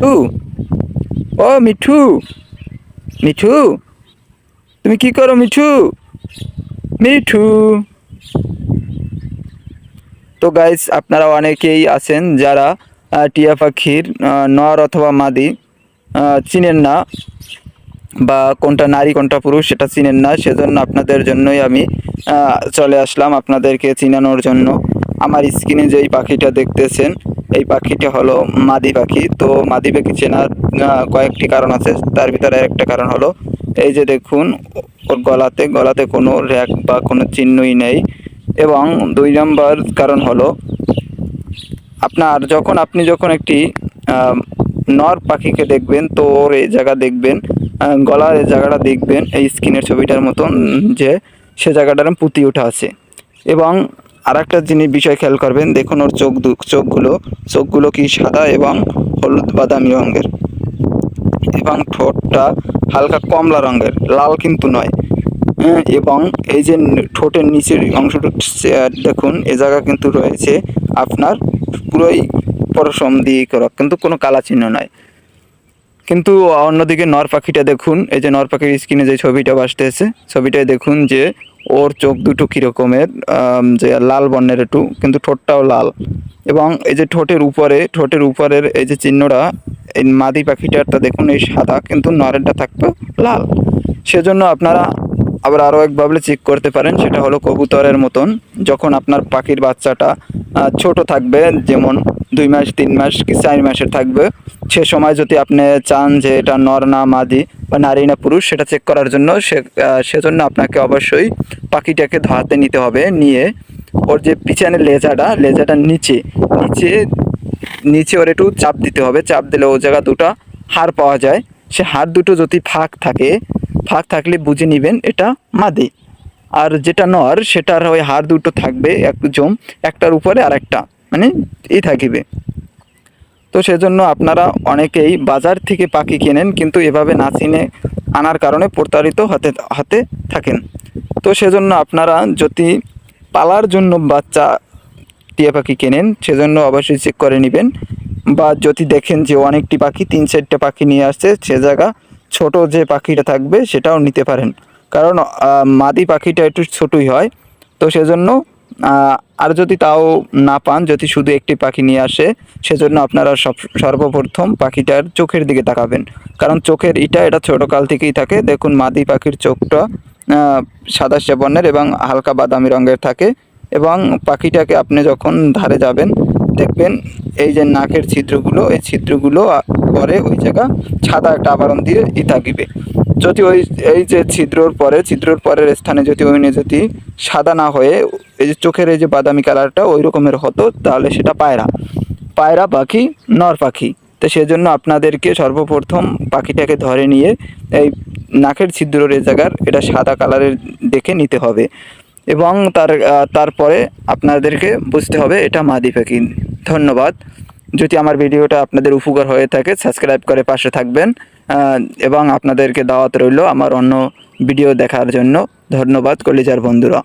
মিঠু। ও মিঠু। মিঠু? তুমি কি করো মিঠু? মিঠু। তো গাইস আপনারা অনেকেই আছেন যারা টিয়া পাখির নর অথবা মাদি চিনেন না বা কোনটা নারী, কোনটা পুরুষ, সেটা চিনেন না। সেজন্য আপনাদের জন্যই আমি চলে আসলাম আপনাদেরকে চিনানোর জন্য। আমার স্ক্রিনে যেই পাখিটা দেখতেছেন, এই পাখিটা হলো মাদি পাখি। তো মাদি পাখি চেনার কয়েকটি কারণ আছে। তার ভিতরে একটা কারণ হলো, এই যে দেখুন, ওর গলাতে গলাতে কোনো র্যাক বা কোনো চিহ্নই নেই। এবং দুই নম্বর কারণ হলো, আপনার যখন আপনি যখন একটি নর পাখিকে দেখবেন, তো ওর এই জায়গা দেখবেন গলার এই জায়গাটা দেখবেন, এই স্কিনের ছবিটার মতন যে সে জায়গাটার পুঁতি ওঠা আছে। এবং আর একটা জিনিস বিষয় খেয়াল করবেন দেখুন ওর চোখ চোখগুলো চোখগুলো কি সাদা এবং হলুদ বাদামি রঙের? এবং ঠোঁটটা হালকা কমলা রঙের লাল কিন্তু নয়। হ্যাঁ, এবং এই যে ঠোঁটের নিচের অংশটা দেখুন এ জায়গা কিন্তু রয়েছে আপনার পুরোই পরশম দিয়ে করা কিন্তু কোনো কালা চিহ্ন নয়। কিন্তু অন্যদিকে নর পাখিটা দেখুন এই যে নর পাখির স্ক্রিনে যে ছবিটা বাসতেছে ছবিটায় দেখুন যে ওর চোখ দুটো কীরকমের যে লাল বর্ণের একটু, কিন্তু ঠোঁটটাও লাল। এবং এই যে ঠোঁটের উপরে, ঠোঁটের উপরের এই যে চিহ্নটা, এই মাদি পাখিটারটা দেখুন, এই সাদা, কিন্তু নরেরটা থাকতো লাল। সেজন্য আপনারা আবার আরও একভাবে চেক করতে পারেন, সেটা হলো কবুতরের মতন। যখন আপনার পাখির বাচ্চাটা ছোট থাকবে, যেমন দুই মাস, তিন মাস কি চার মাসের থাকবে, সে সময় যদি আপনি চান যে এটা নর না মাদি বা নারী না পুরুষ, সেটা চেক করার জন্য সে সেজন্য আপনাকে অবশ্যই পাখিটাকে ধরাতে নিতে হবে, নিয়ে ওর যে পিছনে লেজাটা লেজাটা নিচে নিচে নিচে ওর একটু চাপ দিতে হবে। চাপ দিলে ও জায়গা দুটো হাড় পাওয়া যায়। সে হাড় দুটো যদি ফাঁক থাকে ফাঁক থাকলে বুঝে নেবেন, এটা মাদি। আর যেটা নর, সেটার ওই হাড় দুটো থাকবে একদম একটার উপরে আর একটা মানে এই থাকিবে। তো সেজন্য আপনারা অনেকেই বাজার থেকে পাখি কেনেন, কিন্তু এভাবে না চিনে আনার কারণে প্রতারিত হতে হতে থাকেন। তো সেজন্য আপনারা যদি পালার জন্য বাচ্চা, টিয়া পাখি কেনেন, সেজন্য অবশ্যই চেক করে নেবেন। বা যদি দেখেন যে অনেকটি পাখি, তিন চারটে পাখি নিয়ে আসছে, সে জায়গা ছোট যে পাখিটা থাকবে সেটাও নিতে পারেন। কারণ মাদি পাখিটা একটু ছোটই হয়, তো সেজন্য আর যদি তাও না পান, যদি শুধু একটি পাখি নিয়ে আসে, সেজন্য আপনারা সব, সর্বপ্রথম পাখিটার চোখের দিকে তাকাবেন। কারণ চোখের ইটা, এটা ছোটোকাল থেকেই থাকে। দেখুন, মাদি পাখির চোখটা সাদা বর্ণের এবং হালকা বাদামি রঙের থাকে এবং পাখিটাকে আপনি যখন ধারে যাবেন দেখবেন, এই যে নাকের ছিদ্রগুলো, এই ছিদ্রগুলো পরে ওই জায়গা সাদা একটা আবরণ দিয়ে ই থাকিবে। যদি ওই, এই যে ছিদ্রর পরে, ছিদ্রর পরের স্থানে যদি ওই যদি সাদা না হয়ে, এই যে চোখের এই যে বাদামি কালারটা ওই রকমের হতো, তাহলে সেটা পায়রা। পায়রা, পাখি, নর পাখি। তো সেজন্য আপনাদেরকে সর্বপ্রথম পাখিটাকে ধরে নিয়ে এই নাকের ছিদ্রের জায়গার, এটা সাদা কালারের দেখে নিতে হবে। এবং তার তারপরে আপনাদেরকে বুঝতে হবে এটা মাদি পাখি ধন্যবাদ। যদি আমার ভিডিওটা আপনাদের উপকার হয়ে থাকে সাবস্ক্রাইব করে পাশে থাকবেন এবং আপনাদেরকে দাওয়াত রইল আমার অন্য ভিডিও দেখার জন্য। ধন্যবাদ, কলিজার বন্ধুরা।